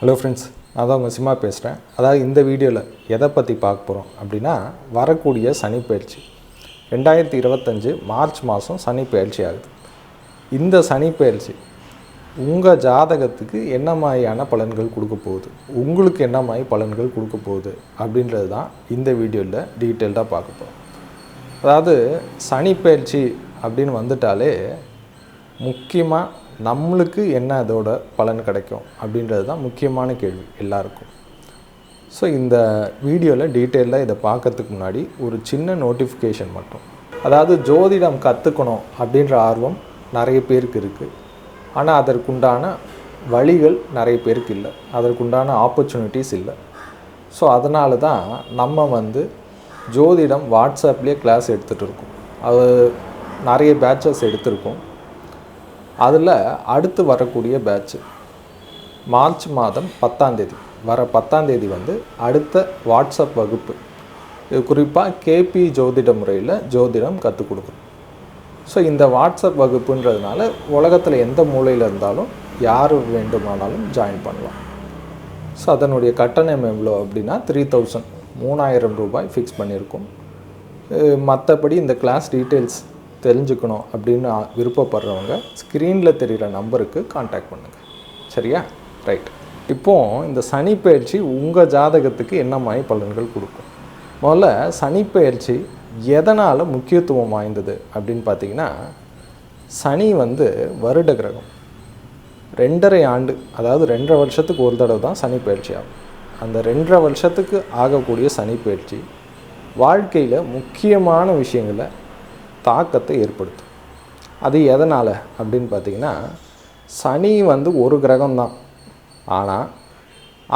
Hello friends நான் தான் உங்கள் சிம்மா பேசுகிறேன் அதாவது இந்த வீடியோவில் எதை பற்றி பார்க்க போகிறோம் அப்படின்னா வரக்கூடிய சனி பயிற்சி. ரெண்டாயிரத்தி இருபத்தஞ்சு மார்ச் மாதம் சனி பயிற்சி ஆகுது. இந்த சனி பயிற்சி உங்கள் ஜாதகத்துக்கு என்ன மாதிரியான பலன்கள் கொடுக்க போகுது? உங்களுக்கு என்ன மாதிரி பலன்கள் கொடுக்க போகுது? அப்படின்றது தான் இந்த வீடியோவில் டீட்டெயில்டாக பார்க்க போகிறோம் அதாவது சனி பயிற்சி அப்படின்னு வந்துட்டாலே முக்கியமாக நம்மளுக்கு என்ன அதோட பலன் கிடைக்கும் அப்படின்றது தான் முக்கியமான கேள்வி எல்லாருக்கும். ஸோ இந்த வீடியோவில் டீட்டெயிலாக இதை பார்க்கறதுக்கு முன்னாடி ஒரு சின்ன நோட்டிஃபிகேஷன் மட்டும். அதாவது ஜோதிடம் கற்றுக்கணும் அப்படின்ற ஆர்வம் நிறைய பேருக்கு இருக்குது ஆனால் அதற்குண்டான வழிகள் நிறைய பேருக்கு இல்லை. அதற்குண்டான ஆப்பர்ச்சுனிட்டிஸ் இல்லை. ஸோ அதனால தான் நம்ம வந்து ஜோதிடம் வாட்ஸ்அப்லேயே கிளாஸ் எடுத்துகிட்டு இருக்கோம். அது நிறைய பேட்சஸ் எடுத்திருக்கோம். அதில் அடுத்து வரக்கூடிய பேட்ச்சு மார்ச் மாதம் பத்தாந்தேதி வர பத்தாந்தேதி வந்து அடுத்த வாட்ஸ்அப் வகுப்பு. இது குறிப்பாக கேபி ஜோதிட முறையில் ஜோதிடம் கற்றுக் கொடுக்குறோம் ஸோ இந்த வாட்ஸ்அப் வகுப்புன்றதுனால உலகத்தில் எந்த மூலையில் இருந்தாலும் யார் வேண்டுமானாலும் ஜாயின் பண்ணலாம். ஸோ அதனுடைய கட்டணம் எவ்வளோ அப்படின்னா த்ரீ தௌசண்ட் மூணாயிரம் ரூபாய் ஃபிக்ஸ் பண்ணியிருக்கோம். மற்றபடி இந்த கிளாஸ் டீட்டெயில்ஸ் தெரிஞ்சுக்கணும் அப்படின்னு விருப்பப்படுறவங்க ஸ்க்ரீனில் தெரிகிற நம்பருக்கு காண்டாக்ட் பண்ணுங்கள் சரியா? ரைட் இப்போது இந்த சனி பயிற்சி உங்கள் ஜாதகத்துக்கு என்ன மாதிரி பலன்கள் கொடுக்கும்? முதல்ல சனி பயிற்சி எதனால் முக்கியத்துவம் வாய்ந்தது அப்படின்னு பார்த்தீங்கன்னா சனி வந்து வருட கிரகம். ரெண்டரை ஆண்டு அதாவது ரெண்டரை வருஷத்துக்கு ஒரு தடவை தான் சனி பயிற்சி ஆகும். அந்த ரெண்டரை வருஷத்துக்கு ஆகக்கூடிய சனி பயிற்சி வாழ்க்கையில் முக்கியமான விஷயங்களை தாக்கத்தை ஏற்படுத்தும். அது எதனால் அப்படின்னு பார்த்தீங்கன்னா சனி வந்து ஒரு கிரகம்தான். ஆனால்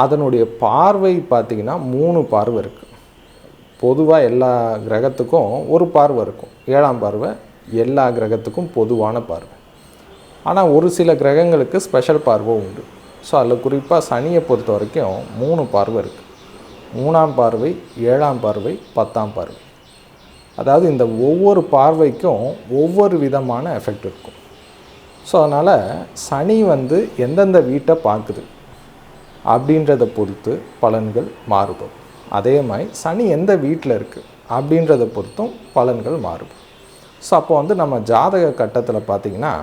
அதனுடைய பார்வை பார்த்திங்கன்னா மூணு பார்வை இருக்குது பொதுவாக எல்லா கிரகத்துக்கும் ஒரு பார்வை இருக்கும். ஏழாம் பார்வை எல்லா கிரகத்துக்கும் பொதுவான பார்வை. ஆனால் ஒரு சில கிரகங்களுக்கு ஸ்பெஷல் பார்வை உண்டு. ஸோ அதில் குறிப்பாக சனியை பொறுத்த வரைக்கும் மூணு பார்வை இருக்குது மூணாம் பார்வை ஏழாம் பார்வை பத்தாம் பார்வை. அதாவது இந்த ஒவ்வொரு பார்வைக்கும் ஒவ்வொரு விதமான எஃபெக்ட் இருக்கும். ஸோ அதனால் சனி வந்து எந்தெந்த வீட்டை பார்க்குது அப்படின்றத பொறுத்து பலன்கள் மாறுபடும். அதே மாதிரி சனி எந்த வீட்டில் இருக்குது அப்படின்றத பொறுத்தும் பலன்கள் மாறுபடும். ஸோ அப்போ வந்து நம்ம ஜாதக கட்டத்தில் பார்த்திங்கன்னா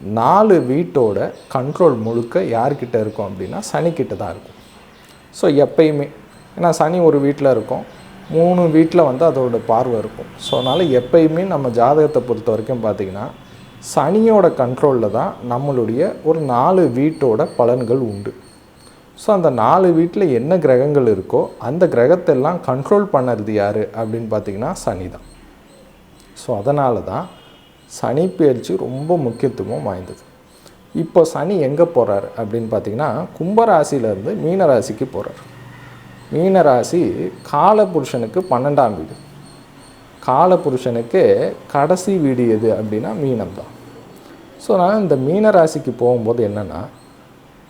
நாலு வீட்டோட கண்ட்ரோல் முழுக்க யார்கிட்ட இருக்கும் அப்படின்னா சனிக்கிட்ட தான் இருக்கும். ஸோ எப்பயுமே ஏன்னா சனி ஒரு வீட்டில் இருக்கும். மூணு வீட்டில் வந்து அதோட பார்வை இருக்கும். ஸோ அதனால் எப்பயுமே நம்ம ஜாதகத்தை பொறுத்த வரைக்கும் பார்த்திங்கன்னா சனியோட கண்ட்ரோலில் தான் நம்மளுடைய ஒரு நாலு வீட்டோட பலன்கள் உண்டு. ஸோ அந்த நாலு வீட்டில் என்ன கிரகங்கள் இருக்கோ அந்த கிரகத்தெல்லாம் கண்ட்ரோல் பண்ணுறது யார் அப்படின்னு பார்த்தீங்கன்னா சனி தான். ஸோ அதனால தான் சனி பயிற்சி ரொம்ப முக்கியத்துவம் வாய்ந்தது. இப்போ சனி எங்கே போகிறார் அப்படின்னு பார்த்தீங்கன்னா கும்பராசியிலேருந்து மீனராசிக்கு போகிறார் மீனராசி காலபுருஷனுக்கு பன்னெண்டாம் வீடு. காலபுருஷனுக்கு கடைசி வீடு எது அப்படின்னா மீனம் தான் ஸோ நான் இந்த மீனராசிக்கு போகும்போது என்னென்னா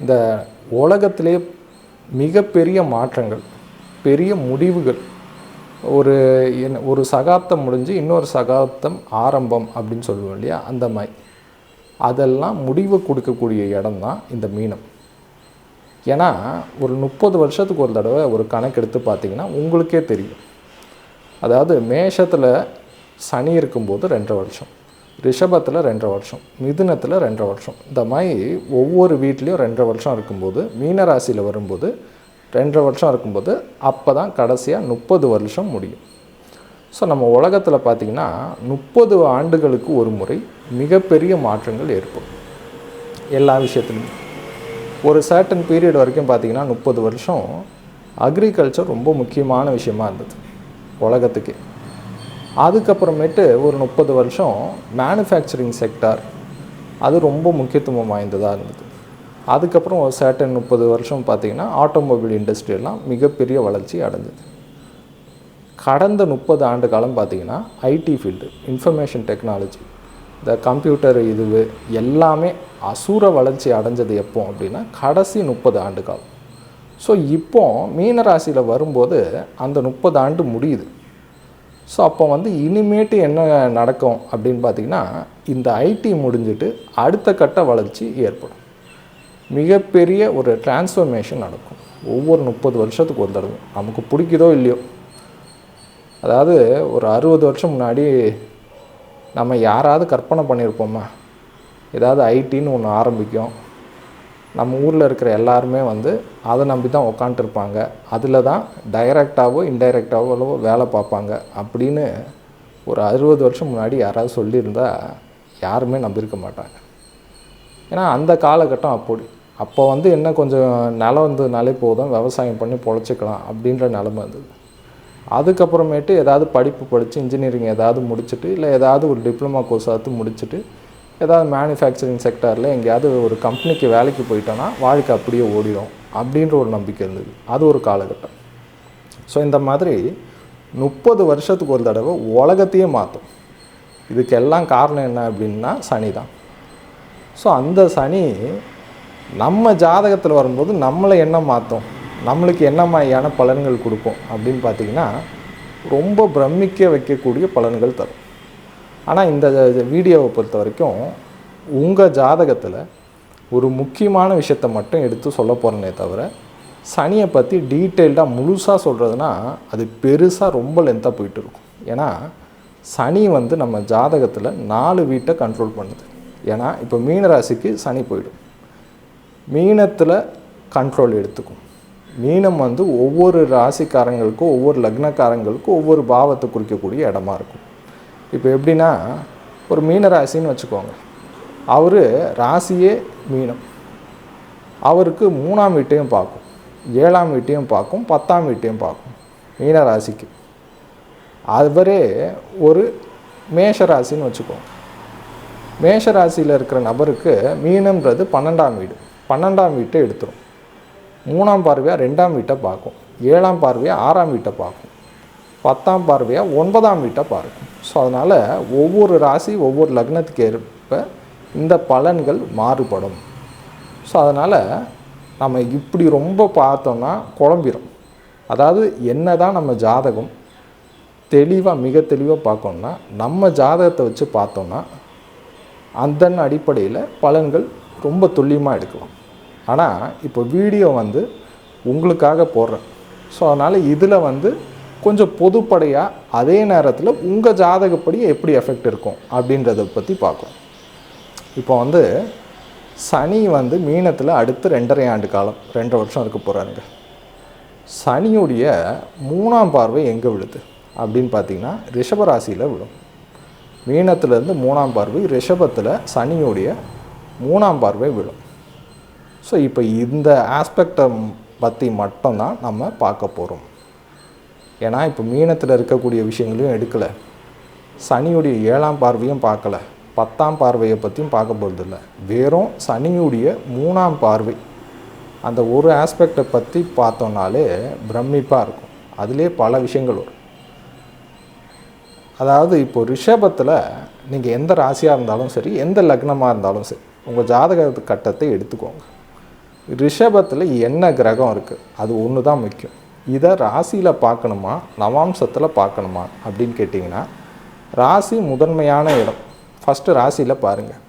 இந்த உலகத்திலே மிகப்பெரிய மாற்றங்கள் பெரிய முடிவுகள் ஒரு என்ன ஒரு சகாப்தம் முடிஞ்சு இன்னொரு சகாப்தம் ஆரம்பம் அப்படின்னு சொல்லுவோம் இல்லையா? அந்த மாதிரி அதெல்லாம் முடிவு கொடுக்கக்கூடிய இடம் தான் இந்த மீனம். ஏன்னா ஒரு முப்பது வருஷத்துக்கு ஒரு தடவை ஒரு கணக்கெடுத்து பார்த்தீங்கன்னா உங்களுக்கே தெரியும். அதாவது மேஷத்தில் சனி இருக்கும்போது ரெண்டரை வருஷம் ரிஷபத்தில் ரெண்டரை வருஷம் மிதுனத்தில் ரெண்டரை வருஷம். இந்த மாதிரி ஒவ்வொரு வீட்லேயும் ரெண்டரை வருஷம் இருக்கும்போது மீனராசியில் வரும்போது ரெண்டரை வருஷம் இருக்கும்போது அப்போ தான் கடைசியாக முப்பது வருஷம் முடியும். ஸோ நம்ம உலகத்தில் பார்த்திங்கன்னா முப்பது ஆண்டுகளுக்கு ஒரு முறை மிகப்பெரிய மாற்றங்கள் ஏற்படும். எல்லா விஷயத்துலையும் ஒரு சர்டன் பீரியட் வரைக்கும் பார்த்திங்கன்னா முப்பது வருஷம் அக்ரிகல்ச்சர் ரொம்ப முக்கியமான விஷயமா இருந்தது. உலகத்துக்கே. அதுக்கப்புறமேட்டு ஒரு முப்பது வருஷம் மேனுஃபேக்சரிங் செக்டார் அது ரொம்ப முக்கியத்துவம் வாய்ந்ததாக இருந்தது. அதுக்கப்புறம் ஒரு சர்டன் முப்பது வருஷம் பார்த்திங்கன்னா ஆட்டோமொபைல் இண்டஸ்ட்ரியெல்லாம் மிகப்பெரிய வளர்ச்சி அடைஞ்சது. கடந்த முப்பது ஆண்டு காலம் பார்த்திங்கன்னா ஐடி ஃபீல்டு இன்ஃபர்மேஷன் டெக்னாலஜி இந்த கம்ப்யூட்டர் இது எல்லாமே அசுர வளர்ச்சி அடைஞ்சது எப்போ அப்படின்னா கடைசி முப்பது ஆண்டு காலம் ஸோ இப்போ மீனராசியில் வரும்போது அந்த முப்பது ஆண்டு முடியுது. ஸோ அப்போ வந்து இனிமேட்டு என்ன நடக்கும் அப்படின்னு பார்த்தீங்கன்னா இந்த ஐடி முடிஞ்சிட்டு அடுத்த கட்ட வளர்ச்சி ஏற்படும். மிகப்பெரிய ஒரு டிரான்ஸ்ஃபர்மேஷன் நடக்கும். ஒவ்வொரு முப்பது வருஷத்துக்கு ஒரு தடவை. நமக்கு பிடிக்குதோ இல்லையோ. அதாவது ஒரு அறுபது வருஷம் முன்னாடி நம்ம யாராவது கற்பனை பண்ணியிருப்போமா? ஏதாவது ஐடின்னு ஒன்று ஆரம்பிக்கும். நம்ம ஊரில் இருக்கிற எல்லாருமே வந்து அதை நம்பி தான் உக்காண்ட்ருப்பாங்க அதில் தான் டைரெக்டாகவோ இன்டைரக்டாகவோ வேலை பார்ப்பாங்க அப்படின்னு ஒரு அறுபது வருஷம் முன்னாடி யாராவது சொல்லியிருந்தால் யாருமே நம்பியிருக்க மாட்டாங்க. ஏன்னா அந்த காலகட்டம் அப்படி. அப்போ வந்து என்ன கொஞ்சம் நிலம் இருந்ததுனாலே போதும் விவசாயம் பண்ணி பொழைச்சிக்கலாம் அப்படின்ற நிலமை இருந்தது. அதுக்கப்புறமேட்டு ஏதாவது படிப்பு படித்து இன்ஜினியரிங் ஏதாவது முடிச்சுட்டு இல்லை ஏதாவது ஒரு டிப்ளமா கோர்ஸ் ஆத்து முடிச்சுட்டு ஏதாவது மேனுஃபேக்சரிங் செக்டாரில் எங்கேயாவது ஒரு கம்பெனிக்கு வேலைக்கு போயிட்டோன்னா வாழ்க்கை அப்படியே ஓடிடும் அப்படின்ற ஒரு நம்பிக்கை இருந்தது. அது ஒரு காலகட்டம். ஸோ இந்த மாதிரி முப்பது வருஷத்துக்கு ஒரு தடவை உலகத்தையே மாற்றும். இதுக்கெல்லாம் காரணம் என்ன அப்படின்னா சனி தான். ஸோ அந்த சனி நம்ம ஜாதகத்தில் வரும்போது நம்மளை என்ன மாற்றும்? நம்மளுக்கு என்ன மாதிரியான பலன்கள் கொடுக்கும் அப்படின்னு பார்த்தீங்கன்னா ரொம்ப பிரமிக்க வைக்கக்கூடிய பலன்கள் தரும். ஆனால் இந்த வீடியோவை பொறுத்த வரைக்கும் உங்கள் ஜாதகத்தில் ஒரு முக்கியமான விஷயத்தை மட்டும் எடுத்து சொல்ல போகிறனே தவிர சனியை பற்றி டீட்டெயில்டாக முழுசாக சொல்கிறதுனா அது பெருசாக ரொம்ப லென்த்தாக போயிட்டு இருக்கும். ஏன்னா சனி வந்து நம்ம ஜாதகத்தில் நாலு வீட்டை கண்ட்ரோல் பண்ணுது. ஏன்னா இப்போ மீனராசிக்கு சனி போயிடும். மீனத்தில் கண்ட்ரோல் எடுத்துக்கும். மீனம் வந்து ஒவ்வொரு ராசிக்காரங்களுக்கும் ஒவ்வொரு லக்னக்காரங்களுக்கும் ஒவ்வொரு பாவத்தை குறிக்கக்கூடிய இடமா இருக்கும். இப்போ எப்படின்னா ஒரு மீன ராசின்னு வச்சுக்கோங்க. அவர் ராசியே மீனம். அவருக்கு மூணாம் வீட்டையும் பார்க்கும் ஏழாம் வீட்டையும் பார்க்கும் பத்தாம் வீட்டையும் பார்க்கும் மீன ராசிக்கு. அவரே ஒரு மேஷ ராசின்னு வச்சுக்கோங்க. மேஷ ராசியில் இருக்கிற நபருக்கு மீனம்ன்றது பன்னெண்டாம் வீடு. பன்னெண்டாம் வீட்டை எடுத்துரும். மூணாம் பார்வையாக ரெண்டாம் வீட்டை பார்க்கும். ஏழாம் பார்வையாக ஆறாம் வீட்டை பார்க்கும். பத்தாம் பார்வையாக ஒன்பதாம் வீட்டை பார்க்கும். ஸோ அதனால் ஒவ்வொரு ராசி ஒவ்வொரு லக்னத்துக்கு ஏற்ப இந்த பலன்கள் மாறுபடும். ஸோ அதனால் நம்ம இப்படி ரொம்ப பார்த்தோம்னா குழம்பிடும் அதாவது என்ன தான் நம்ம ஜாதகம் தெளிவாக மிக தெளிவாக பார்க்கணும்னா நம்ம ஜாதகத்தை வச்சு பார்த்தோம்னா அதன் அடிப்படையில் பலன்கள் ரொம்ப துல்லியமாக எடுக்கலாம். ஆனால் இப்போ வீடியோ வந்து உங்களுக்காக போடுறேன். ஸோ அதனால் இதில் வந்து கொஞ்சம் பொதுப்படையாக அதே நேரத்தில் உங்கள் ஜாதகப்படி எப்படி எஃபெக்ட் இருக்கும் அப்படின்றத பற்றி பார்க்கும் இப்போ வந்து சனி வந்து மீனத்தில் அடுத்து ரெண்டரை ஆண்டு காலம் ரெண்டரை வருஷம் இருக்க போகிறாருங்க சனியுடைய மூணாம் பார்வை எங்கே விழுது அப்படின்னு பார்த்தீங்கன்னா ரிஷபராசியில் விழும். மீனத்துலேருந்து மூணாம் பார்வை ரிஷபத்தில் சனியுடைய மூணாம் பார்வை விழும். ஸோ இப்போ இந்த ஆஸ்பெக்டை பற்றி மட்டும்தான் நம்ம பார்க்க போகிறோம் ஏன்னா இப்போ மீனத்தில் இருக்கக்கூடிய விஷயங்களையும் எடுக்கலை. சனியுடைய ஏழாம் பார்வையும் பார்க்கல. பத்தாம் பார்வையை பற்றியும் பார்க்க போகிறதில்ல வெறும் சனியுடைய மூணாம் பார்வை. அந்த ஒரு ஆஸ்பெக்டை பற்றி பார்த்தோன்னாலே பிரமிப்பாக இருக்கும். அதிலே பல விஷயங்கள் வரும். அதாவது இப்போ ரிஷபத்தில் நீங்கள் எந்த ராசியாக இருந்தாலும் சரி எந்த லக்னமாக இருந்தாலும் சரி உங்கள் ஜாதக கட்டத்தை எடுத்துக்கோங்க. ரிஷபத்தில் என்ன கிரகம் இருக்குது அது ஒன்று தான் முக்கியம். இதை ராசியில் பார்க்கணுமா? நவாம்சத்தில் பார்க்கணுமா? அப்படின்னு கேட்டிங்கன்னா ராசி முதன்மையான இடம். ஃபஸ்ட்டு ராசியில் பாருங்கள்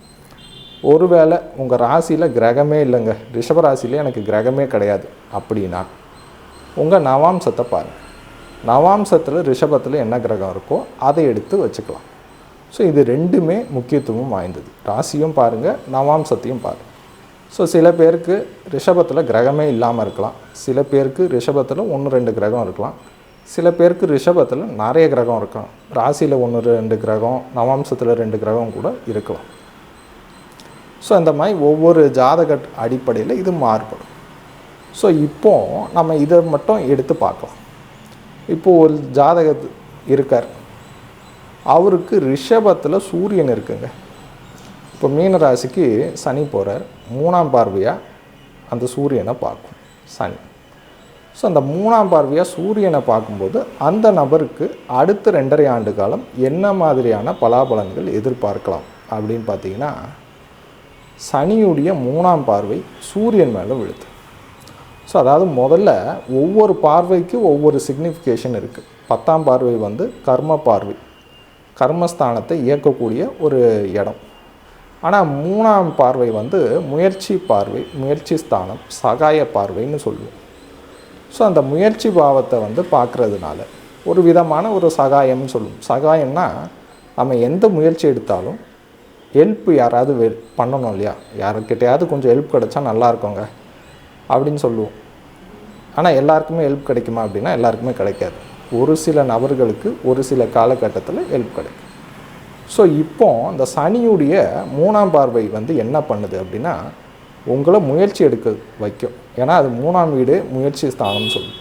ஒருவேளை உங்கள் ராசியில் கிரகமே இல்லைங்க. ரிஷப ராசியில் எனக்கு கிரகமே கிடையாது. அப்படின்னா உங்கள் நவாம்சத்தை பாருங்கள் நவாம்சத்தில் ரிஷபத்தில் என்ன கிரகம் இருக்கோ அதை எடுத்து வச்சுக்கலாம். ஸோ இது ரெண்டுமே முக்கியத்துவம் வாய்ந்தது. ராசியும் பாருங்கள் நவாம்சத்தையும் பாருங்கள் ஸோ சில பேருக்கு ரிஷபத்தில் கிரகமே இல்லாமல் இருக்கலாம். சில பேருக்கு ரிஷபத்தில் ஒன்று ரெண்டு கிரகம் இருக்கலாம். சில பேருக்கு ரிஷபத்தில் நிறைய கிரகம் இருக்கலாம். ராசியில் ஒன்று ரெண்டு கிரகம் நவாம்சத்தில் ரெண்டு கிரகம் கூட இருக்கலாம். ஸோ இந்த மாதிரி ஒவ்வொரு ஜாதக அடிப்படையில் இது மாறுபடும். ஸோ இப்போ நம்ம இதை மட்டும் எடுத்து பார்க்கலாம். இப்போது ஒரு ஜாதக இருக்கார். அவருக்கு ரிஷபத்தில் சூரியன் இருக்குங்க. இப்போ மீன ராசிக்கு சனி போகிறார் மூணாம் பார்வையாக அந்த சூரியனை பார்க்கும். சனி. ஸோ அந்த மூணாம் பார்வையாக சூரியனை பார்க்கும்போது அந்த நபருக்கு அடுத்த ரெண்டரை ஆண்டு காலம் என்ன மாதிரியான பலாபலன்கள் எதிர்பார்க்கலாம் அப்படின்னு பார்த்தீங்கன்னா சனியுடைய மூணாம் பார்வை சூரியன் மேலே விழுது. ஸோ அதாவது முதல்ல ஒவ்வொரு பார்வைக்கு ஒவ்வொரு சிக்னிஃபிகேஷன் இருக்குது பத்தாம் பார்வை வந்து கர்ம பார்வை. கர்மஸ்தானத்தை இயக்கக்கூடிய ஒரு இடம். ஆனால் மூணாம் பார்வை வந்து முயற்சி பார்வை முயற்சி ஸ்தானம் சகாய பார்வைன்னு சொல்லுவோம். ஸோ அந்த முயற்சி பாவத்தை வந்து பார்க்குறதுனால ஒரு விதமான ஒரு சகாயம்னு சொல்லுவோம். சகாயம்னா நம்ம எந்த முயற்சி எடுத்தாலும் ஹெல்ப் யாராவது வெ பண்ணணும் இல்லையா? யாருக்கிட்டையாவது கொஞ்சம் ஹெல்ப் கிடைச்சா நல்லா இருக்குங்க அப்படின்னு சொல்லுவோம். ஆனால் எல்லாருக்குமே ஹெல்ப் கிடைக்குமா அப்படின்னா எல்லாருக்குமே கிடைக்காது. ஒரு சில நபர்களுக்கு ஒரு சில காலகட்டத்தில் ஹெல்ப் கிடைக்கும். ஸோ இப்போ அந்த சனியுடைய மூணாம் பார்வை வந்து என்ன பண்ணுது அப்படின்னா உங்களை முயற்சி எடுக்க வைக்கும். ஏன்னா அது மூணாம் வீடு முயற்சி ஸ்தானம்னு சொல்லும்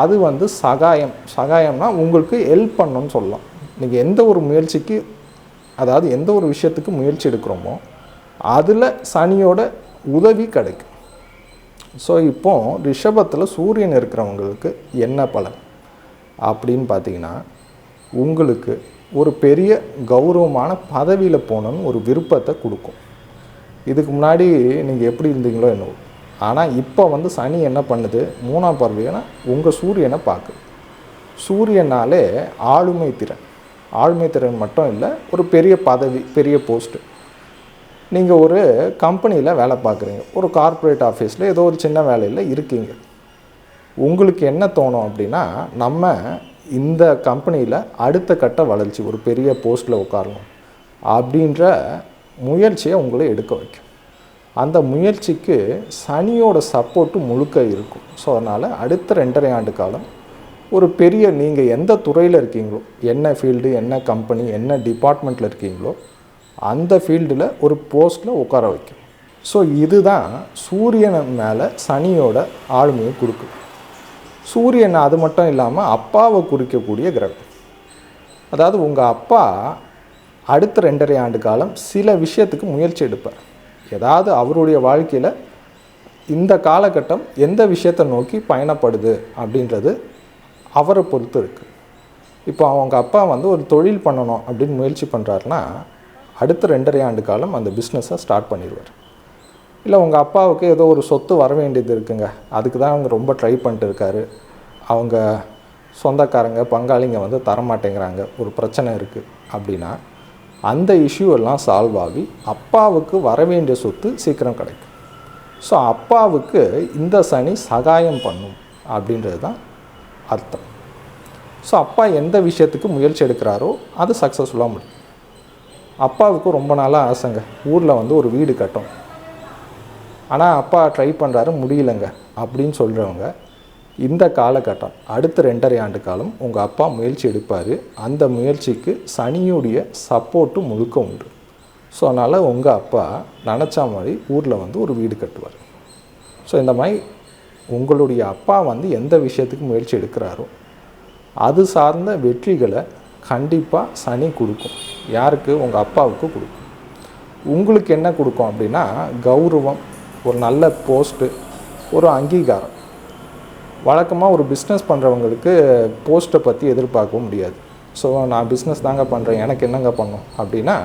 அது வந்து சகாயம். சகாயம்னா உங்களுக்கு ஹெல்ப் பண்ணணும்னு சொல்லலாம். நீங்கள் எந்த ஒரு முயற்சிக்கு அதாவது எந்த ஒரு விஷயத்துக்கு முயற்சி எடுக்கிறோமோ அதில் சனியோட உதவி கிடைக்கும். ஸோ இப்போ ரிஷபத்தில் சூரியன் இருக்கிறவங்களுக்கு என்ன பலன்? அப்படின்னு பார்த்தீங்கன்னா உங்களுக்கு ஒரு பெரிய கௌரவமான பதவியில் போகணுன்னு ஒரு விருப்பத்தை கொடுக்கும். இதுக்கு முன்னாடி நீங்கள் எப்படி இருந்தீங்களோ என்னவோ. ஆனால் இப்போ வந்து சனி என்ன பண்ணுது? மூணாம் பார்வையான உங்கள் சூரியனை பார்க்குது. சூரியனாலே ஆளுமை திறன். ஆளுமை திறன் மட்டும் இல்லை ஒரு பெரிய பதவி பெரிய போஸ்ட்டு நீங்கள் ஒரு கம்பெனியில் வேலை பார்க்குறீங்க. ஒரு கார்ப்பரேட் ஆஃபீஸில் ஏதோ ஒரு சின்ன வேலையில் இருக்கீங்க. உங்களுக்கு என்ன தோணும் அப்படின்னா நம்ம இந்த கம்பெனியில் அடுத்த கட்ட வளர்ச்சி ஒரு பெரிய போஸ்ட்டில் உட்காரணும் அப்படின்ற முயற்சியை உங்களை எடுக்க வைக்கும். அந்த முயற்சிக்கு சனியோட சப்போர்ட்டு முழுக்க இருக்கும். ஸோ அதனால் அடுத்த ரெண்டரை ஆண்டு காலம் ஒரு பெரிய நீங்கள் எந்த துறையில் இருக்கீங்களோ என்ன ஃபீல்டு என்ன கம்பெனி என்ன டிபார்ட்மெண்ட்டில் இருக்கீங்களோ அந்த ஃபீல்டில் ஒரு போஸ்ட்டில் உட்கார வைக்கும். ஸோ இதுதான் சூரியன் மேலே சனியோட ஆளுமையை கொடுக்கும். சூரியன் அது மட்டும் இல்லாமல் அப்பாவை குறிக்கக்கூடிய கிரகம். அதாவது உங்கள் அப்பா அடுத்த ரெண்டரை ஆண்டு காலம் சில விஷயத்துக்கு முயற்சி எடுப்பார். ஏதாவது அவருடைய வாழ்க்கையில் இந்த காலகட்டம் எந்த விஷயத்தை நோக்கி பயணப்படுது அப்படின்றது அவரை பொறுத்து இருக்குது இப்போ அவங்க அப்பா வந்து ஒரு தொழில் பண்ணணும் அப்படின்னு முயற்சி பண்ணுறாருன்னா அடுத்த ரெண்டரை ஆண்டு காலம் அந்த பிஸ்னஸை ஸ்டார்ட் பண்ணிடுவார். இல்லை உங்கள் அப்பாவுக்கு ஏதோ ஒரு சொத்து வர வேண்டியது இருக்குங்க. அதுக்கு தான் அவங்க ரொம்ப ட்ரை பண்ணிட்டு இருக்காரு. அவங்க சொந்தக்காரங்க பங்காளிங்க வந்து தரமாட்டேங்கிறாங்க. ஒரு பிரச்சனை இருக்குது அப்படின்னா அந்த இஷ்யூ எல்லாம் சால்வ் ஆகி அப்பாவுக்கு வர வேண்டிய சொத்து சீக்கிரம் கிடைக்கும். ஸோ அப்பாவுக்கு இந்த சனி சகாயம் பண்ணும் அப்படின்றது தான் அர்த்தம். ஸோ அப்பா எந்த விஷயத்துக்கு முயற்சி எடுக்கிறாரோ அது சக்ஸஸ்ஃபுல்லாக முடியும். அப்பாவுக்கு ரொம்ப நாளாக ஆசைங்க. ஊரில் வந்து ஒரு வீடு கட்டும். ஆனால் அப்பா ட்ரை பண்ணுறாரு முடியலங்க அப்படின்னு சொல்கிறவங்க இந்த காலகட்டம் அடுத்த ரெண்டரை ஆண்டு காலம் உங்கள் அப்பா முயற்சி எடுப்பார். அந்த முயற்சிக்கு சனியுடைய சப்போர்ட்டு முழுக்க உண்டு. ஸோ அதனால் உங்கள் அப்பா நினச்சா மாதிரி ஊரில் வந்து ஒரு வீடு கட்டுவார். ஸோ இந்த மாதிரி உங்களுடைய அப்பா வந்து எந்த விஷயத்துக்கு முயற்சி எடுக்கிறாரோ அது சார்ந்த வெற்றிகளை கண்டிப்பாக சனி கொடுக்கும். யாருக்கு? உங்கள் அப்பாவுக்கு கொடுக்கும். உங்களுக்கு என்ன கொடுக்கும் அப்படின்னா கௌரவம் ஒரு நல்ல போஸ்ட்டு ஒரு அங்கீகாரம். வழக்கமாக ஒரு பிஸ்னஸ் பண்ணுறவங்களுக்கு போஸ்ட்டை பற்றி எதிர்பார்க்கவும் முடியாது. ஸோ நான் பிஸ்னஸ் தாங்க பண்ணுறேன் எனக்கு என்னங்க பண்ணும்? அப்படின்னா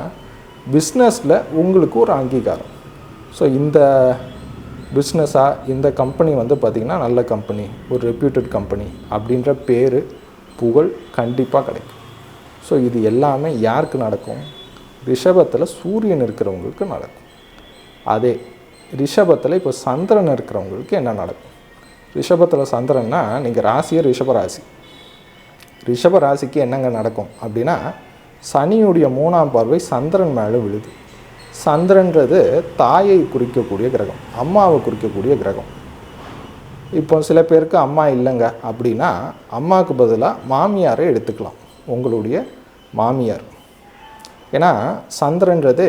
பிஸ்னஸில் உங்களுக்கு ஒரு அங்கீகாரம். ஸோ இந்த பிஸ்னஸாக இந்த கம்பெனி வந்து பார்த்திங்கன்னா நல்ல கம்பெனி ஒரு ரெப்யூட்டட் கம்பெனி அப்படின்ற பேர் புகழ் கண்டிப்பாக கிடைக்கும். ஸோ இது எல்லாமே யாருக்கு நடக்கும்? ரிஷபத்தில் சூரியன் இருக்கிறவங்களுக்கு நடக்கும். அதே ரிஷபத்தில் இப்போ சந்திரன் இருக்கிறவங்களுக்கு என்ன நடக்கும்? ரிஷபத்தில் சந்திரன்னா நீங்கள் ராசியே ரிஷப ராசி. ரிஷப ராசிக்கு என்னங்க நடக்கும்? அப்படின்னா சனியுடைய மூணாம் பார்வை சந்திரன் மேலே விழுது. சந்திரன்றது தாயை குறிக்கக்கூடிய கிரகம் அம்மாவை குறிக்கக்கூடிய கிரகம். இப்போ சில பேருக்கு அம்மா இல்லைங்க அப்படின்னா அம்மாவுக்கு பதிலாக மாமியாரை எடுத்துக்கலாம். உங்களுடைய மாமியார். ஏன்னா சந்திரன்றது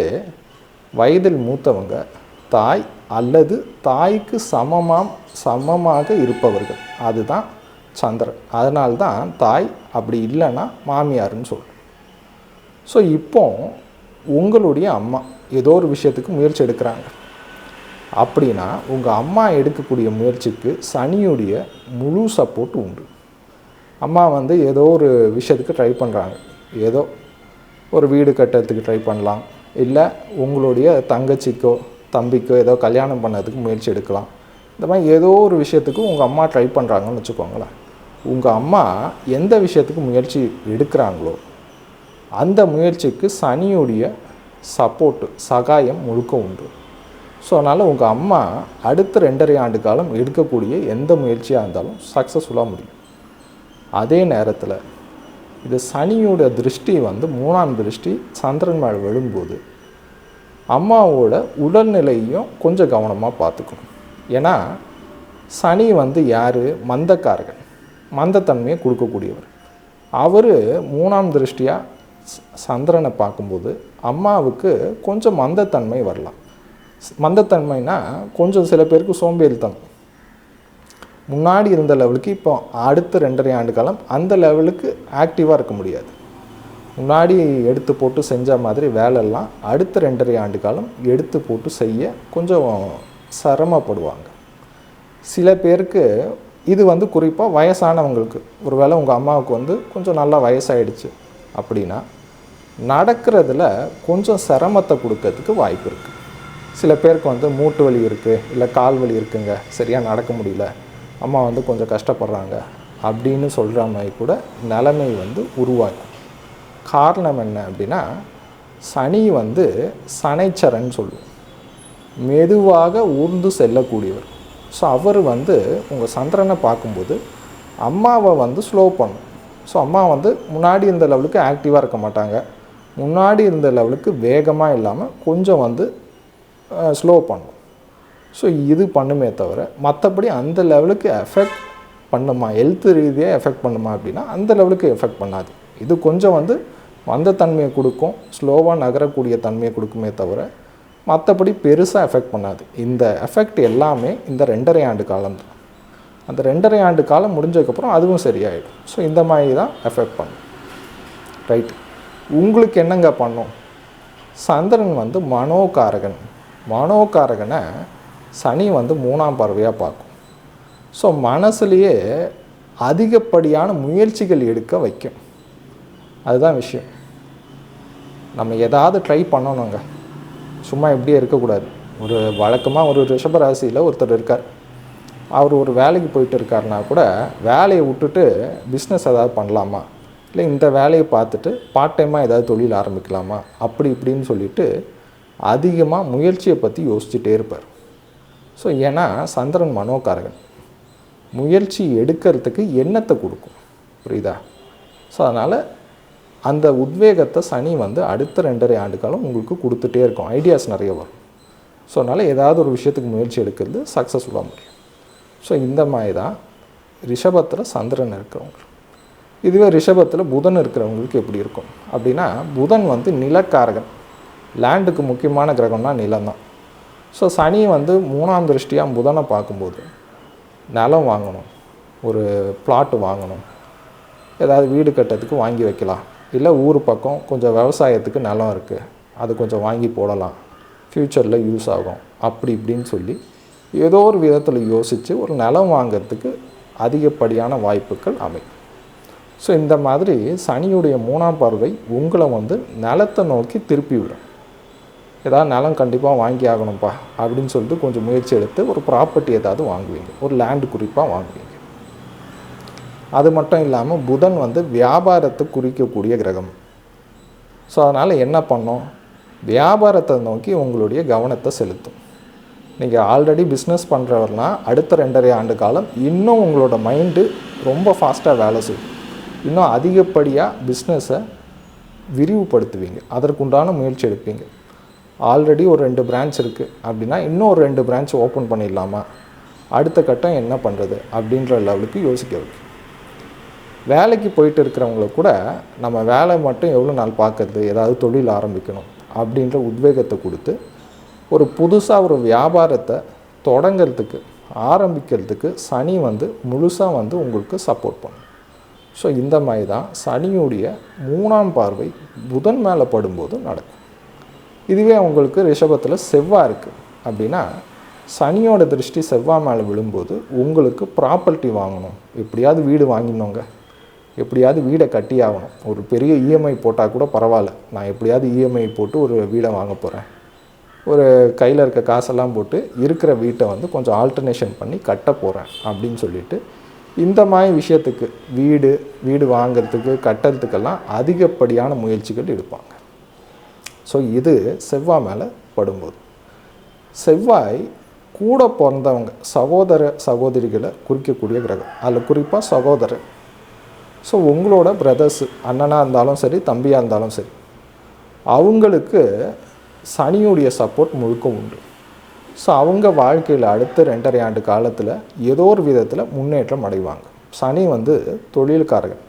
வயதில் மூத்தவங்க தாய் அல்லது தாய்க்கு சமமாம் சமமாக இருப்பவர்கள். அதுதான் சந்திரன். அதனால்தான் தாய் அப்படி இல்லைன்னா மாமியார்னு சொல்கிறோம் ஸோ இப்போ உங்களுடைய அம்மா ஏதோ ஒரு விஷயத்துக்கு முயற்சி எடுக்கிறாங்க. அப்படின்னா உங்கள் அம்மா எடுக்கக்கூடிய முயற்சிக்கு சனியுடைய முழு சப்போர்ட் உண்டு. அம்மா வந்து ஏதோ ஒரு விஷயத்துக்கு ட்ரை பண்ணுறாங்க ஏதோ ஒரு வீடு கட்டுறதுக்கு ட்ரை பண்ணலாம். இல்லை உங்களுடைய தங்கச்சிக்கோ தம்பிக்கோ ஏதோ கல்யாணம் பண்ணதுக்கு முயற்சி எடுக்கலாம். இந்த மாதிரி ஏதோ ஒரு விஷயத்துக்கு உங்கள் அம்மா ட்ரை பண்ணுறாங்கன்னு வச்சுக்கோங்களேன். உங்கள் அம்மா எந்த விஷயத்துக்கு முயற்சி எடுக்கிறாங்களோ அந்த முயற்சிக்கு சனியுடைய சப்போர்ட்டு சகாயம் முழுக்க உண்டு. ஸோ அதனால் உங்கள் அம்மா அடுத்த ரெண்டரை ஆண்டு காலம் எடுக்கக்கூடிய எந்த முயற்சியாக இருந்தாலும் சக்ஸஸ்ஃபுல்லாக முடியும். அதே நேரத்தில் இது சனியோட திருஷ்டி வந்து மூணாம் திருஷ்டி சந்திரன் மேலே விழும்போது அம்மாவோட உடல்நிலையும் கொஞ்சம் கவனமாக பார்த்துக்கணும். ஏன்னா சனி வந்து யார்? மந்தக்காரகன். மந்தத்தன்மையை கொடுக்கக்கூடியவர். அவர் மூணாம் திருஷ்டியாக சந்திரனை பார்க்கும்போது அம்மாவுக்கு கொஞ்சம் மந்தத்தன்மை வரலாம். மந்தத்தன்மைனா கொஞ்சம் சில பேருக்கு சோம்பேறித்தனம். முன்னாடி இருந்த லெவலுக்கு இப்போ அடுத்த ரெண்டரை ஆண்டு காலம் அந்த லெவலுக்கு ஆக்டிவாக இருக்க முடியாது. முன்னாடி எடுத்து போட்டு செஞ்ச மாதிரி வேலையெல்லாம் அடுத்த ரெண்டரை ஆண்டு காலம் எடுத்து போட்டு செய்ய கொஞ்சம் சிரமப்படுவாங்க. சில பேருக்கு இது வந்து குறிப்பாக வயசானவங்களுக்கு ஒருவேளை உங்கள் அம்மாவுக்கு வந்து கொஞ்சம் நல்லா வயசாயிடுச்சு அப்படின்னா நடக்கிறதுல கொஞ்சம் சிரமத்தை கொடுக்கறதுக்கு வாய்ப்பு இருக்குது சில பேருக்கு வந்து மூட்டு வலி இருக்குது இல்லை கால் வலி இருக்குங்க சரியாக நடக்க முடியல அம்மா வந்து கொஞ்சம் கஷ்டப்படுறாங்க அப்படின்னு சொல்கிற மாதிரி கூட நிலைமை வந்து உருவாக்கும். காரணம் என்ன அப்படின்னா சனி வந்து சனைச்சரன் சொல்லுவோம். மெதுவாக ஊர்ந்து செல்லக்கூடியவர். ஸோ அவர் வந்து உங்கள் சந்திரனை பார்க்கும்போது அம்மாவை வந்து ஸ்லோ பண்ணும். ஸோ அம்மா வந்து முன்னாடி இருந்த லெவலுக்கு ஆக்டிவாக இருக்க மாட்டாங்க. முன்னாடி இருந்த லெவலுக்கு வேகமாக இல்லாமல் கொஞ்சம் வந்து ஸ்லோ பண்ணும். ஸோ இது பண்ணுமே தவிர மற்றபடி அந்த லெவலுக்கு எஃபெக்ட் பண்ணுமா? ஹெல்த் ரீதியாக எஃபெக்ட் பண்ணுமா அப்படின்னா அந்த லெவலுக்கு எஃபெக்ட் பண்ணாது. இது கொஞ்சம் வந்து மந்தத்தன்மையை கொடுக்கும் ஸ்லோவாக நகரக்கூடிய தன்மையை கொடுக்குமே தவிர மற்றபடி பெருசாக எஃபெக்ட் பண்ணாது. இந்த எஃபெக்ட் எல்லாமே இந்த ரெண்டரை ஆண்டு காலம் தான். அந்த ரெண்டரை ஆண்டு காலம் முடிஞ்சதுக்கப்புறம் அதுவும் சரியாயிடும். ஸோ இந்த மாதிரி தான் எஃபெக்ட் பண்ணும். ரைட் உங்களுக்கு என்னங்க பண்ணும்? சந்திரன் வந்து மனோகாரகன். மனோகாரகனை சனி வந்து மூணாம் பார்வையாக பார்க்கும். ஸோ மனசுலேயே அதிகப்படியான முயற்சிகள் எடுக்க வைக்கும். அதுதான் விஷயம். நம்ம எதாவது ட்ரை பண்ணணுங்க. சும்மா இப்படியே இருக்கக்கூடாது. ஒரு வழக்கமாக ஒரு ரிஷபராசியில் ஒருத்தர் இருக்கார். அவர் ஒரு வேலைக்கு போயிட்டு இருக்காருனா கூட வேலையை விட்டுட்டு பிஸ்னஸ் ஏதாவது பண்ணலாமா? இல்லை இந்த வேலையை பார்த்துட்டு பார்ட் டைமாக ஏதாவது தொழில் ஆரம்பிக்கலாமா? அப்படி இப்படின்னு சொல்லிட்டு அதிகமாக முயற்சியை பற்றி யோசிச்சுட்டே இருப்பார். ஸோ ஏன்னா சந்திரன் மனோகாரகன். முயற்சி எடுக்கிறதுக்கு எண்ணத்தை கொடுக்கும். புரியுதா? ஸோ அதனால் அந்த உத்வேகத்தை சனி வந்து அடுத்த ரெண்டரை ஆண்டுகாலம் உங்களுக்கு கொடுத்துட்டே இருக்கும். ஐடியாஸ் நிறைய வரும். ஸோ அதனால் ஏதாவது ஒரு விஷயத்துக்கு முயற்சி எடுக்கிறது சக்ஸஸ்ஃபுல்லாக முடியும். ஸோ இந்த மாதிரி தான் ரிஷபத்தில் சந்திரன் இருக்கிறவங்க. இதுவே ரிஷபத்தில் புதன் இருக்கிறவங்களுக்கு எப்படி இருக்கும்? அப்படின்னா புதன் வந்து நிலக்காரகன். லேண்டுக்கு முக்கியமான கிரகம்னா நிலம் தான். ஸோ சனி வந்து மூணாம் திருஷ்டியாக புதனை பார்க்கும்போது நிலம் வாங்கணும். ஒரு பிளாட்டு வாங்கணும். ஏதாவது வீடு கட்டுறதுக்கு வாங்கி வைக்கலாம். இல்லை ஊர் பக்கம் கொஞ்சம் விவசாயத்துக்கு நிலம் இருக்குது அது கொஞ்சம் வாங்கி போடலாம். ஃப்யூச்சரில் யூஸ் ஆகும். அப்படி இப்படின்னு சொல்லி ஏதோ ஒரு விதத்தில் யோசித்து ஒரு நிலம் வாங்கிறதுக்கு அதிகப்படியான வாய்ப்புகள் அமையும். ஸோ இந்த மாதிரி சனியுடைய மூணாம் பார்வை உங்களை வந்து நிலத்தை நோக்கி திருப்பி விடும். ஏதாவது நிலம் கண்டிப்பாக வாங்கி ஆகணும்ப்பா அப்படின்னு சொல்லிட்டு கொஞ்சம் முயற்சி எடுத்து ஒரு ப்ராப்பர்ட்டி ஏதாவது வாங்குவீங்க. ஒரு லேண்டு குறிப்பாக வாங்குவீங்க. அது மட்டும் இல்லாமல் புதன் வந்து வியாபாரத்தை குறிக்கக்கூடிய கிரகம். ஸோ அதனால் என்ன பண்ணோம்? வியாபாரத்தை நோக்கி உங்களுடைய கவனத்தை செலுத்தும். நீங்கள் ஆல்ரெடி பிஸ்னஸ் பண்ணுறவர்னா அடுத்த ரெண்டரை ஆண்டு காலம் இன்னும் உங்களோட மைண்டு ரொம்ப ஃபாஸ்ட்டாக வேலை செய்யும். இன்னும் அதிகப்படியாக பிஸ்னஸை விரிவுபடுத்துவீங்க. அதற்குண்டான முயற்சி எடுப்பீங்க. ஆல்ரெடி ஒரு ரெண்டு பிரான்ச் இருக்குது அப்படின்னா இன்னும் ஒரு ரெண்டு பிரான்ச் ஓப்பன் பண்ணிடலாமா? அடுத்த கட்டம் என்ன பண்ணுறது அப்படின்ற லெவலுக்கு யோசிக்க வைக்கும் வேலைக்கு போயிட்டு இருக்கிறவங்கள கூட நம்ம வேலை மட்டும் எவ்வளோ நாள் பார்க்கறது ஏதாவது தொழில் ஆரம்பிக்கணும் அப்படின்ற உத்வேகத்தை கொடுத்து ஒரு புதுசாக ஒரு வியாபாரத்தை தொடங்கிறதுக்கு ஆரம்பிக்கிறதுக்கு சனி வந்து முழுசாக வந்து உங்களுக்கு சப்போர்ட் பண்ணும். ஸோ இந்த மாதிரி தான் சனியுடைய மூணாம் பார்வை புதன் மேலே படும்போது நடக்கும். இதுவே உங்களுக்கு ரிஷபத்தில் செவ்வாய் இருக்குது அப்படின்னா சனியோட திருஷ்டி செவ்வாய் மேலே விழும்போது உங்களுக்கு ப்ராப்பர்ட்டி வாங்கணும். எப்படியாவது வீடு வாங்கினோங்க. எப்படியாவது வீடை கட்டி ஆகணும். ஒரு பெரிய இஎம்ஐ போட்டால் கூட பரவாயில்ல. நான் எப்படியாவது இஎம்ஐ போட்டு ஒரு வீடை வாங்க போகிறேன் ஒரு கையில் இருக்க காசெல்லாம் போட்டு இருக்கிற வீட்டை வந்து கொஞ்சம் ஆல்டர்னேஷன் பண்ணி கட்ட போகிறேன் அப்படின்னு சொல்லிட்டு இந்த மாதிரி விஷயத்துக்கு வீடு வீடு வாங்கிறதுக்கு கட்டுறதுக்கெல்லாம் அதிகப்படியான முயற்சிகள் எடுப்பாங்க. ஸோ இது செவ்வாய் மேலே படும்போது. செவ்வாய் கூட பிறந்தவங்க சகோதர சகோதரிகளை குறிக்கக்கூடிய கிரகம். அதில் குறிப்பாக சகோதரர். ஸோ உங்களோட பிரதர்ஸு அண்ணனாக இருந்தாலும் சரி தம்பியாக இருந்தாலும் சரி அவங்களுக்கு சனியுடைய சப்போர்ட் முழுக்க உண்டு. ஸோ அவங்க வாழ்க்கையில் அடுத்த ரெண்டரை ஆண்டு காலத்தில் ஏதோ ஒரு விதத்தில் முன்னேற்றம் அடைவாங்க. சனி வந்து தொழில்காரகன்.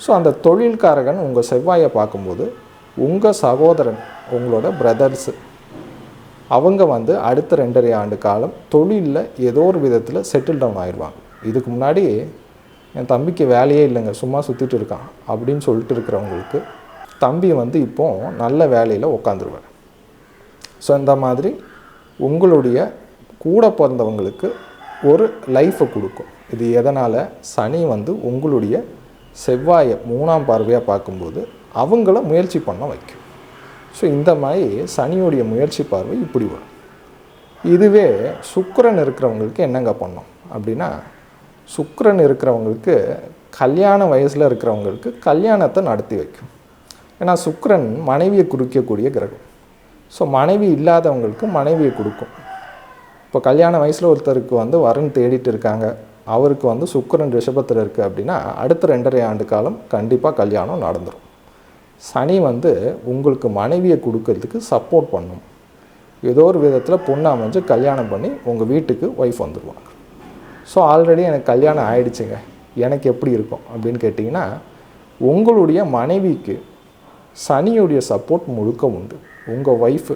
ஸோ அந்த தொழில்காரகன் உங்கள் செவ்வாயை பார்க்கும்போது உங்கள் சகோதரன் உங்களோட பிரதர்ஸு அவங்க வந்து அடுத்த ரெண்டரை ஆண்டு காலம் தொழிலில் ஏதோ ஒரு விதத்தில் செட்டில் டவுன் ஆயிடுவாங்க இதுக்கு முன்னாடி என் தம்பிக்கு வேலையே இல்லைங்க சும்மா சுற்றிட்டு இருக்கான் அப்படின்னு சொல்லிட்டு இருக்கிறவங்களுக்கு தம்பி வந்து இப்போ நல்ல வேலையில் உட்காந்துருவார் ஸோ இந்த மாதிரி உங்களுடைய கூட பிறந்தவங்களுக்கு ஒரு லைஃப்பை கொடுக்கும். இது எதனால்? சனி வந்து உங்களுடைய செவ்வாயை மூணாம் பார்வையாக பார்க்கும்போது அவங்கள முயற்சி பண்ண வைக்கும். ஸோ இந்த மாதிரி சனியுடைய முயற்சி பார்வை இப்படி வரும். இதுவே சுக்கரன் இருக்கிறவங்களுக்கு என்னங்க பண்ணோம் அப்படின்னா சுக்கரன் இருக்கிறவங்களுக்கு கல்யாண வயசில் இருக்கிறவங்களுக்கு கல்யாணத்தை நடத்தி வைக்கும். ஏன்னா சுக்கரன் மனைவியை குறிக்கக்கூடிய கிரகம். ஸோ மனைவி இல்லாதவங்களுக்கு மனைவியை கொடுக்கும். இப்போ கல்யாண வயசில் ஒருத்தருக்கு வந்து வரன் தேடிட்டு இருக்காங்க. அவருக்கு வந்து சுக்கரன் ரிஷபத்தில் இருக்குது அப்படின்னா அடுத்த ரெண்டரை ஆண்டு காலம் கண்டிப்பாக கல்யாணம் நடந்துடும் சனி வந்து உங்களுக்கு மனைவியை கொடுக்கறதுக்கு சப்போர்ட் பண்ணும். ஏதோ ஒரு விதத்தில் பொண்ணு அமைஞ்சு கல்யாணம் பண்ணி உங்கள் வீட்டுக்கு ஒய்ஃப் வந்துடுவாங்க ஸோ ஆல்ரெடி எனக்கு கல்யாணம் ஆயிடுச்சுங்க. எனக்கு எப்படி இருக்கும் அப்படின்னு கேட்டிங்கன்னா உங்களுடைய மனைவிக்கு சனியுடைய சப்போர்ட் முழுக்க உண்டு. உங்கள் ஒய்ஃபு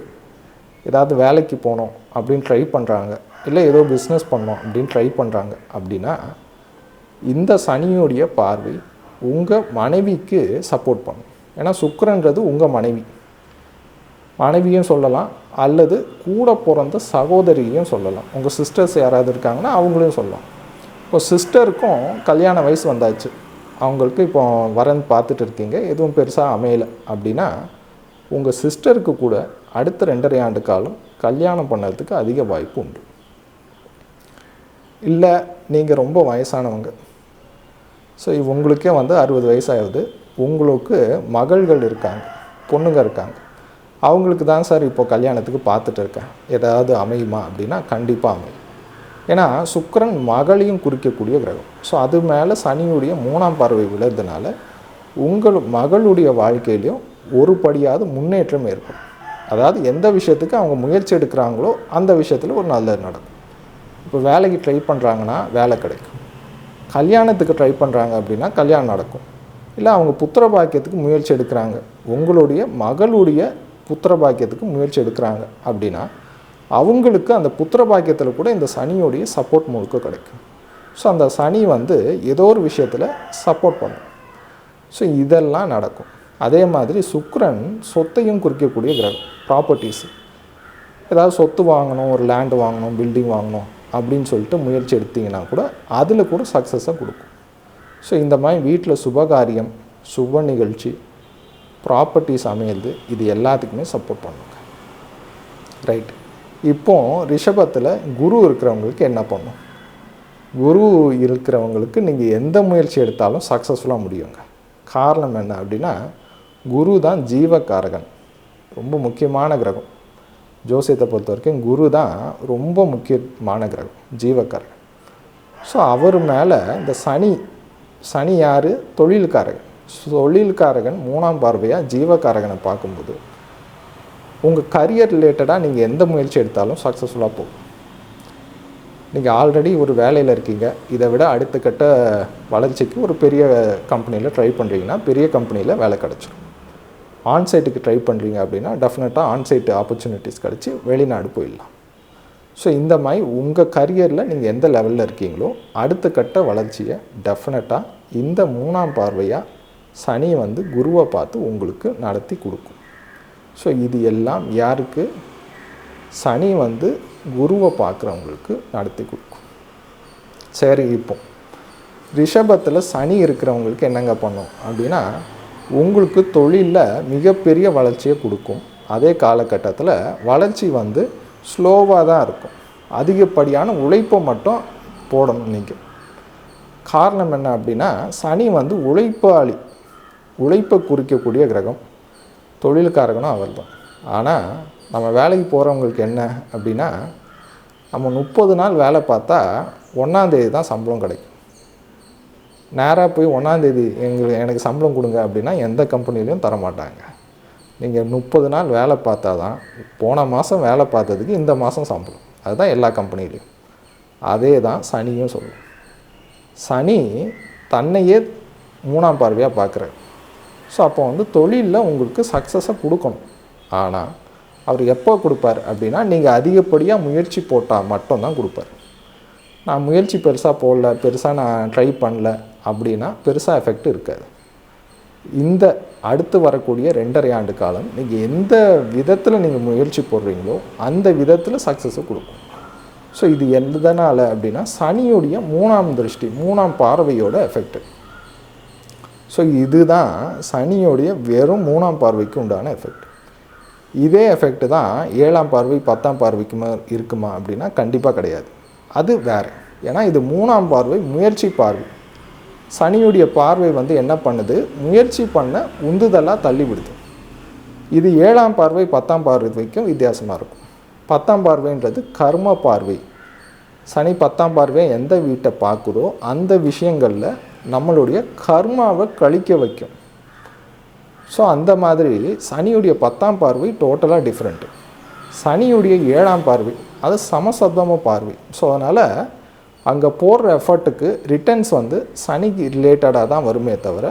ஏதாவது வேலைக்கு போகணும் அப்படின்னு ட்ரை பண்ணுறாங்க இல்லை ஏதோ பிஸ்னஸ் பண்ணோம் அப்படின்னு ட்ரை பண்ணுறாங்க அப்படின்னா இந்த சனியுடைய பார்வை உங்கள் மனைவிக்கு சப்போர்ட் பண்ணும். ஏன்னா சுக்கரன்றது உங்கள் மனைவி. மனைவியும் சொல்லலாம் அல்லது கூட பிறந்த சகோதரியும் சொல்லலாம். உங்கள் சிஸ்டர்ஸ் யாராவது இருக்காங்கன்னா அவங்களையும் சொல்லலாம். இப்போ சிஸ்டருக்கும் கல்யாண வயசு வந்தாச்சு. அவங்களுக்கு இப்போ வரன் பார்த்துட்டு இருக்கீங்க. எதுவும் பெருசாக அமையலை. அப்படின்னா உங்கள் சிஸ்டருக்கு கூட அடுத்த ரெண்டரை ஆண்டு காலம் கல்யாணம் பண்ணுறதுக்கு அதிக வாய்ப்பு உண்டு. இல்லை நீங்கள் ரொம்ப வயசானவங்க. ஸோ உங்களுக்கே வந்து அறுபது வயசாகுது உங்களுக்கு மகள்கள் இருக்காங்க. பொண்ணுங்க இருக்காங்க. அவங்களுக்கு தான் சார் இப்போ கல்யாணத்துக்கு பார்த்துட்டு இருக்கேன். ஏதாவது அமையுமா அப்படின்னா கண்டிப்பாக அமையும். ஏன்னா சுக்கரன் மகளையும் குறிக்கக்கூடிய கிரகம். ஸோ அது மேலே சனியுடைய மூணாம் பார்வை விழுறதுனால உங்கள் மகளுடைய வாழ்க்கையிலையும் ஒரு படியாவது முன்னேற்றம் ஏற்படும். அதாவது எந்த விஷயத்துக்கு அவங்க முயற்சி எடுக்கிறாங்களோ அந்த விஷயத்தில் ஒரு நல்லது நடக்கும். இப்போ வேலைக்கு ட்ரை பண்ணுறாங்கன்னா வேலை கிடைக்கும். கல்யாணத்துக்கு ட்ரை பண்ணுறாங்க அப்படின்னா கல்யாணம் நடக்கும். இல்லை அவங்க புத்திர பாக்கியத்துக்கு முயற்சி எடுக்கிறாங்க. உங்களுடைய மகளுடைய புத்திர பாக்கியத்துக்கு முயற்சி எடுக்கிறாங்க அப்படின்னா அவங்களுக்கு அந்த புத்திர பாக்கியத்தில் கூட இந்த சனியோடைய சப்போர்ட் முழுக்க கிடைக்கும். ஸோ அந்த சனி வந்து ஏதோ ஒரு விஷயத்தில் சப்போர்ட் பண்ணும். ஸோ இதெல்லாம் நடக்கும். அதே மாதிரி சுக்ரன் சொத்தையும் குறிக்கக்கூடிய கிரகம் ப்ராப்பர்ட்டிஸ் ஏதாவது சொத்து வாங்கணும் ஒரு லேண்டு வாங்கணும் பில்டிங் வாங்கணும் அப்படின்னு சொல்லிட்டு முயற்சி எடுத்தீங்கன்னா கூட அதில் கூட சக்ஸஸை கொடுக்கும். ஸோ இந்த மாதிரி வீட்டில் சுபகாரியம் சுப நிகழ்ச்சி ப்ராப்பர்ட்டிஸ் அமையுது இது எல்லாத்துக்குமே சப்போர்ட் பண்ணுங்க. ரைட் இப்போ ரிஷபத்தில் குரு இருக்கிறவங்களுக்கு என்ன பண்ணும்? குரு இருக்கிறவங்களுக்கு நீங்கள் எந்த முயற்சி எடுத்தாலும் சக்ஸஸ்ஃபுல்லாக முடியுங்க. காரணம் என்ன அப்படின்னா குரு தான் ஜீவகாரகன் ரொம்ப முக்கியமான கிரகம். ஜோசியத்தை பொறுத்த வரைக்கும் குரு தான் ரொம்ப முக்கியமான கிரகம் ஜீவக்காரகன். ஸோ அவர் மேலே இந்த சனி சனி யார்? தொழில்காரகன். தொழில்காரகன் மூணாம் பார்வையாக ஜீவகாரகனை பார்க்கும்போது உங்கள் கரியர் ரிலேட்டடாக நீங்கள் எந்த முயற்சி எடுத்தாலும் சக்ஸஸ்ஃபுல்லாக போகும். நீங்கள் ஆல்ரெடி ஒரு வேலையில் இருக்கீங்க. இதை விட அடுத்த கட்ட வளர்ச்சிக்கு ஒரு பெரிய கம்பெனியில் ட்ரை பண்ணுறீங்கன்னா பெரிய கம்பெனியில் வேலை கிடச்சிரும். ஆன்சைட்டுக்கு ட்ரை பண்ணுறீங்க அப்படின்னா டெஃபினட்டாக ஆன்சைட்டு ஆப்பர்ச்சுனிட்டிஸ் கிடச்சி வெளிநாடு போயிடலாம். ஸோ இந்த மாதிரி உங்கள் கரியரில் நீங்கள் எந்த லெவலில் இருக்கீங்களோ அடுத்த கட்ட வளர்ச்சியை டெஃபினட்டாக இந்த மூணாம் பார்வையாக சனி வந்து குருவை பார்த்து உங்களுக்கு நடத்தி கொடுக்கும். ஸோ இது எல்லாம் யாருக்கு? சனி வந்து குருவை பார்க்குறவங்களுக்கு நடத்தி கொடுக்கும். சரி இப்போ ரிஷபத்தில் சனி இருக்கிறவங்களுக்கு என்னங்க பண்ணும்? அப்படின்னா உங்களுக்கு தொழிலில் மிகப்பெரிய வளர்ச்சியை கொடுக்கும். அதே காலகட்டத்தில் வளர்ச்சி வந்து ஸ்லோவாக தான் இருக்கும். அதிகப்படியான உழைப்பை மட்டும் போடணும் நீங்கள் காரணம் என்ன அப்படின்னா சனி வந்து உழைப்பாளி. உழைப்பை குறிக்கக்கூடிய கிரகம் தொழில்காரகனும் அவர் தான் ஆனால் நம்ம வேலைக்கு போகிறவங்களுக்கு என்ன அப்படின்னா நம்ம முப்பது நாள் வேலை பார்த்தா ஒன்றாந்தேதி தான் சம்பளம் கிடைக்கும். நேராக போய் ஒன்றாந்தேதி எங்களுக்கு எனக்கு சம்பளம் கொடுங்க அப்படின்னா எந்த கம்பெனிலையும் தர மாட்டாங்க நீங்கள் முப்பது நாள் வேலை பார்த்தா தான் போன மாதம் வேலை பார்த்ததுக்கு இந்த மாதம் சம்பளம். அதுதான் எல்லா கம்பெனிலையும். அதே தான் சனியும் சொல்லும். சனி தன்னையே மூணாம் பார்வையாக பார்க்குறாரு. ஸோ அப்போ வந்து தொழிலில் உங்களுக்கு சக்ஸஸை கொடுக்கணும். ஆனால் அவர் எப்போ கொடுப்பார் அப்படின்னா நீங்கள் அதிகப்படியாக முயற்சி போட்டால் மட்டும்தான் கொடுப்பார். நான் முயற்சி பெருசாக போடல பெருசாக நான் ட்ரை பண்ணல அப்படின்னா பெருசாக எஃபெக்ட் இருக்காது. இந்த அடுத்து வரக்கூடிய ரெண்டரை ஆண்டு காலம் நீங்கள் எந்த விதத்தில் நீங்கள் முயற்சி போடுறீங்களோ அந்த விதத்தில் சக்ஸஸை கொடுக்கும். ஸோ இது எதனால் அப்படின்னா சனியுடைய மூணாம் திருஷ்டி மூணாம் பார்வையோட எஃபெக்ட் ஸோ இதுதான் சனியோடைய வெறும் மூணாம் பார்வைக்கு உண்டான எஃபெக்ட் இதே எஃபெக்ட் தான் ஏழாம் பார்வை பத்தாம் பார்வைக்குமா இருக்குமா அப்படின்னா கண்டிப்பாக கிடையாது. அது வேறு. ஏன்னா இது மூணாம் பார்வை முயற்சி பார்வை. சனியுடைய பார்வை வந்து என்ன பண்ணுது? முயற்சி பண்ண உந்துதலாக தள்ளி விடுது. இது ஏழாம் பார்வை பத்தாம் பார்வைக்கும் வித்தியாசமாக இருக்கும். பத்தாம் பார்வைன்றது கர்ம பார்வை. சனி பத்தாம் பார்வை எந்த வீட்டை பார்க்குதோ அந்த விஷயங்களில் நம்மளுடைய கர்மாவை கழிக்க வைக்கும். ஸோ அந்த மாதிரி சனியுடைய பத்தாம் பார்வை டோட்டலாக டிஃப்ரெண்ட்டு சனியுடைய ஏழாம் பார்வை அது சமசப்தம பார்வை. ஸோ அதனால் அங்கே போடுற எஃபர்ட்டுக்கு ரிட்டர்ன்ஸ் வந்து சனிக்கு ரிலேட்டடாக தான் வருமே தவிர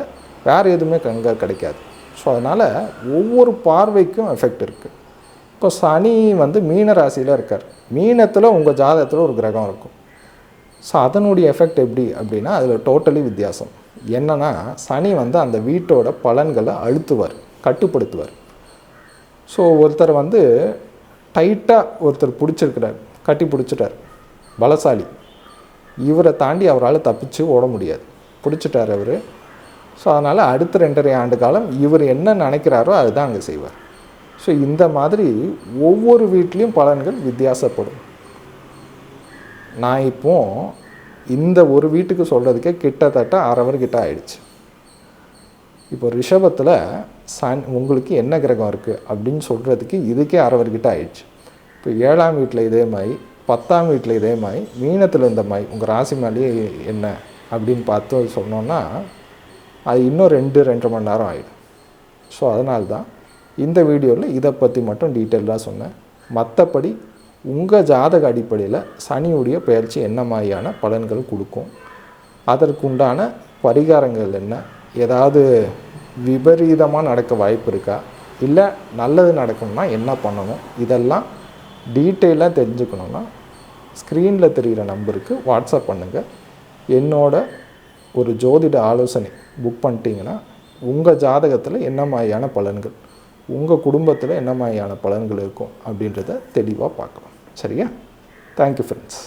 வேறு எதுவுமே அங்கே கிடைக்காது. ஸோ அதனால் ஒவ்வொரு பார்வைக்கும் எஃபெக்ட் இருக்குது இப்போ சனி வந்து மீன ராசியில் இருக்கார். மீனத்தில் உங்கள் ஜாதகத்தில் ஒரு கிரகம் இருக்கும். ஸோ அதனுடைய எஃபெக்ட் எப்படி அப்படின்னா அதில் டோட்டலி வித்தியாசம். என்னன்னா சனி வந்து அந்த வீட்டோட பலன்களை அழுத்துவார் கட்டுப்படுத்துவார். ஸோ ஒருத்தர் வந்து டைட்டாக ஒருத்தர் பிடிச்சிருக்கிறார் கட்டி பிடிச்சிட்டார் பலசாலி. இவரை தாண்டி அவரால் தப்பிச்சு ஓட முடியாது. பிடிச்சிட்டார் அவர். ஸோ அதனால் அடுத்த ரெண்டரை ஆண்டு காலம் இவர் என்ன நினைக்கிறாரோ அதுதான் அங்கே செய்வார். ஸோ இந்த மாதிரி ஒவ்வொரு வீட்லேயும் பலன்கள் வித்தியாசப்படும். நான் இப்போ இந்த ஒரு வீட்டுக்கு சொல்கிறதுக்கே கிட்டத்தட்ட அரை கிட்ட ஆயிடுச்சு. இப்போ ரிஷபத்தில் சன் உங்களுக்கு என்ன கிரகம் இருக்குது அப்படின்னு சொல்கிறதுக்கு இதுக்கே அரை கிட்ட ஆயிடுச்சு. இப்போ ஏழாம் வீட்டில் இதே மாதிரி பத்தாம் வீட்டில் இதே மாதிரி மீனத்தில் இந்த மாதிரி உங்கள் ராசி மேலேயே என்ன அப்படின்னு பார்த்து சொன்னோன்னா அது இன்னும் ரெண்டு ரெண்டரை மணி நேரம் ஆகிடும் ஸோ அதனால்தான் இந்த வீடியோவில் இதை பற்றி மட்டும் டீட்டெயிலாக சொன்னேன். மற்றபடி உங்கள் ஜாதக அடிப்படையில் சனியுடைய பயிற்சி என்ன மாதிரியான பலன்கள் கொடுக்கும்? அதற்குண்டான பரிகாரங்கள் என்ன? ஏதாவது விபரீதமாக நடக்க வாய்ப்பு இருக்கா? இல்லை நல்லது நடக்கணும்னா என்ன பண்ணணும்? இதெல்லாம் டீட்டெயிலாக தெரிஞ்சுக்கணுன்னா ஸ்க்ரீனில் தெரிகிற நம்பருக்கு வாட்ஸ்அப் பண்ணுங்கள் என்னோட ஒரு ஜோதிட ஆலோசனை புக் பண்ணிட்டீங்கன்னா உங்கள் ஜாதகத்தில் என்ன மாதிரியான பலன்கள்? உங்கள் குடும்பத்தில் என்ன மாதிரியான பலன்கள் இருக்கும்? அப்படின்றத தெளிவாக பார்க்கலாம். சரியா? Thank you friends